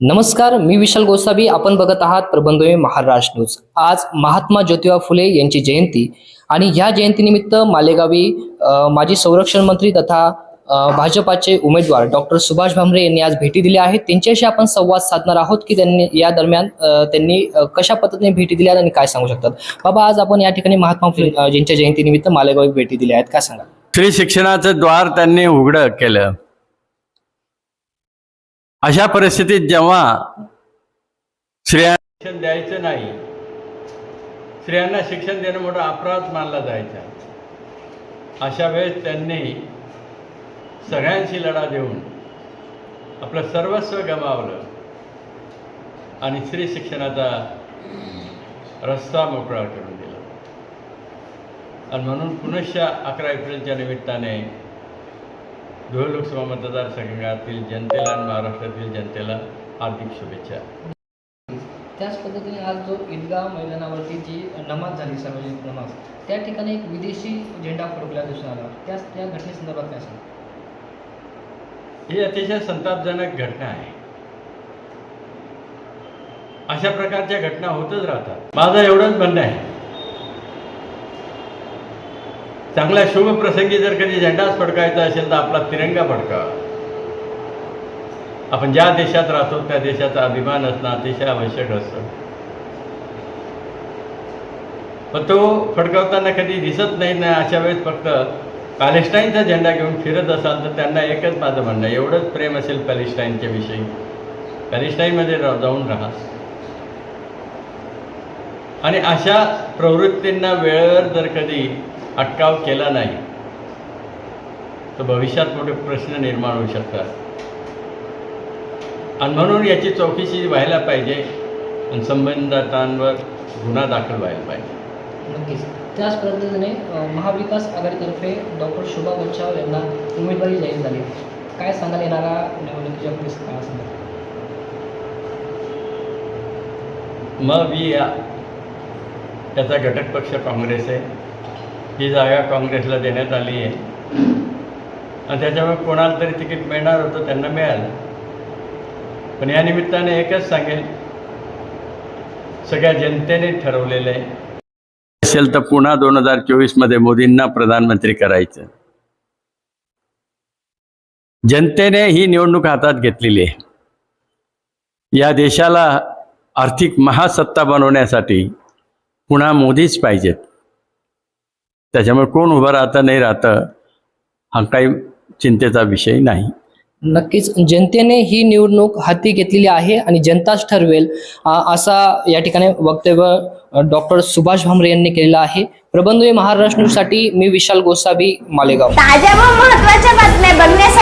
नमस्कार मी विशाल गोसावी. आपण बघत आहात प्रबंधवे महाराष्ट्र न्यूज. आज महात्मा ज्योतिबा फुले यांची जयंती आणि ह्या जयंतीनिमित्त मालेगावी माजी संरक्षण मंत्री तथा भाजपाचे उमेदवार डॉक्टर सुभाष भामरे यांनी आज भेटी दिल्या आहेत त्यांच्याशी आपण संवाद साधणार आहोत की त्यांनी या दरम्यान त्यांनी कशा पद्धतीने भेटी दिल्या आणि काय सांगू शकतात. बाबा आज आपण या ठिकाणी महात्मा फुले यांच्या जयंतीनिमित्त मालेगावी भेटी दिल्या आहेत. काय सांगा स्त्री शिक्षणाचं द्वार त्यांनी उघडं केलं. अशा परिस्थितीत जेव्हा स्त्रियांना शिक्षण द्यायचं नाही. स्त्रियांना शिक्षण देणं मोठा अपराध मानला जायचा. अशा वेळेस त्यांनी सगळ्यांशी लढा देऊन आपलं सर्वस्व गमावलं आणि स्त्री शिक्षणाचा रस्ता मोकळा करून दिला. आणि म्हणून पुनश्च अकरा एप्रिलच्या निमित्ताने धुळे लोकसभा मतदारसंघातील जनतेला आणि महाराष्ट्रातील जनतेला हार्दिक शुभेच्छा. त्याच पद्धतीने आज जो ईदगाह मैदानावरती जी नमाज झाली सार्वजनिक नमाज त्या ठिकाणी एक विदेशी झेंडा फडकला दिसून आला. त्या त्या घटनेसंदर्भात काय सांगा ही अतिशय संतापजनक घटना आहे. अशा प्रकारच्या घटना होतच राहतात. माझं एवढंच म्हणणं आहे. चांगल्या शुभ प्रसंगी जर कधी झेंडाच फडकायचा असेल तर आपला तिरंगा फडकावा आपण ज्या देशात राहतो त्या देशाचा अभिमान असणं अतिशय आवश्यक असतं. पण तो फडकावताना कधी दिसत नाही ना अशा वेळेस फक्त पॅलेस्टाईनचा झेंडा घेऊन फिरत असाल तर त्यांना एकच माझं म्हणणं एवढंच प्रेम असेल पॅलेस्टाईनच्या विषयी. पॅलेस्टाईनमध्ये रा जाऊन राहा. आणि अशा प्रवृत्तींना वेळेवर जर कधी अटकाव केला नाही तर भविष्यात मोठे प्रश्न निर्माण होऊ शकतात. आणि म्हणून याची चौकशी व्हायला पाहिजे आणि संबंधितांवर गुन्हा दाखल व्हायला पाहिजे. नक्कीच. त्याच पद्धतीने महाविकास आघाडीतर्फे डॉक्टर शोभा बच्चाव यांना उमेदवारी जाहीर झाली. काय सांगाल येणाऱ्या निवडणुकीच्या परिस्थिती मग मी या त्याचा घटक पक्ष काँग्रेस आहे. ही जागा काँग्रेसला देण्यात आली आहे. आणि त्याच्यामुळे कोणाला तरी तिकीट मिळणार होतं त्यांना मिळालं. पण या निमित्ताने एकच सांगेल सगळ्या जनतेने ठरवलेलं आहे. असेल तर पुन्हा दोन हजार चोवीसमध्ये मोदींना प्रधानमंत्री करायचं. जनतेने ही निवडणूक हातात घेतलेली आहे. या देशाला आर्थिक महासत्ता बनवण्यासाठी पुन्हा मोदीच पाहिजेत. त्याच्यामुळे कोण उभं राहतं नाही राहतं हा काही चिंतेचा विषय नाही. नक्कीच जनतेने ही निवडणूक हाती घेतलेली आहे आणि जनताच ठरवेल असा या ठिकाणी वक्तव्य डॉक्टर सुभाष भामरे यांनी केलेलं आहे. प्रबंधोय महाराष्ट्र न्यूजसाठी मी विशाल गोसावी मालेगाव. ताज्या व महत्त्वाच्या बातम्या बघण्यासाठी